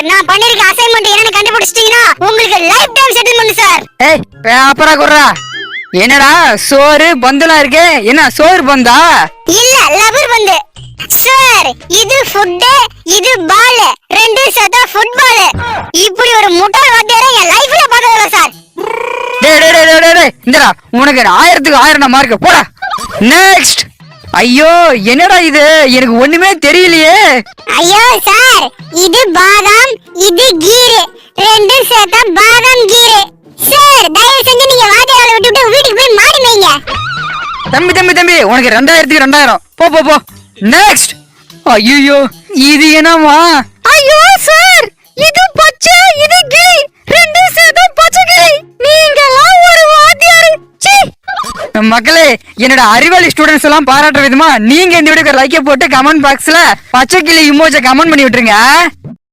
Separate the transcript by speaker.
Speaker 1: Sir நான் பண்ணிருக்க assignment என்னன்னு கண்டுபிடிச்சிட்டீங்கன்னா உங்களுக்கு லைஃப் டைம் செட்டில்மெண்ட் சார்.
Speaker 2: ஏய் பேப்பரா குர்ரா. என்னடா சோறு பந்தெல்லாம் இருக்கே? என்ன சோறு பந்தா?
Speaker 1: இல்ல லவர் வந்து சார் இது ஃபுட் இது பால் ரெண்டு சேர்த்தா ஃபுட்பால் இப்படி ஒரு முட்டாள் வாத்தியார என் லைஃப்ல பார்த்ததில்ல சார்.
Speaker 2: டேய் டேய், டேய் டேய் இந்தடா உனக்கு ஆயிரத்துக்கு ஆயிரம் மார்க் போடா. நெக்ஸ்ட் ஐயோ என்னடா இது? எனக்கு ஒண்ணுமே தெரியலையே.
Speaker 1: ஐயோ சார் இது பாதாம் இது கீரு. ரெண்டு சேர்த்தா பாதாம் கீரு. சார் தயவு செஞ்சு நீங்க வாத்தியாரை விட்டுட்டு வீட்டுக்கு போய் மாடி மேய்ங்க
Speaker 2: தம்பி தம்பி தம்பி உனக்கு ரெண்டாயிரத்துக்கு ரெண்டாயிரம். போ போ போ. நெக்ஸ்ட் ஐயோ இது என்னமா ஐயோ சார் மக்களே என்னோட அறிவாளி ஸ்டூடெண்ட்ஸ் எல்லாம் பாராட்டுற விதமா நீங்க இந்த வீடியோக்கு லைக்கை போட்டு கமெண்ட் பாக்ஸ்ல பச்சை கிளி இமோஜை கமெண்ட் பண்ணி விட்டுருங்க.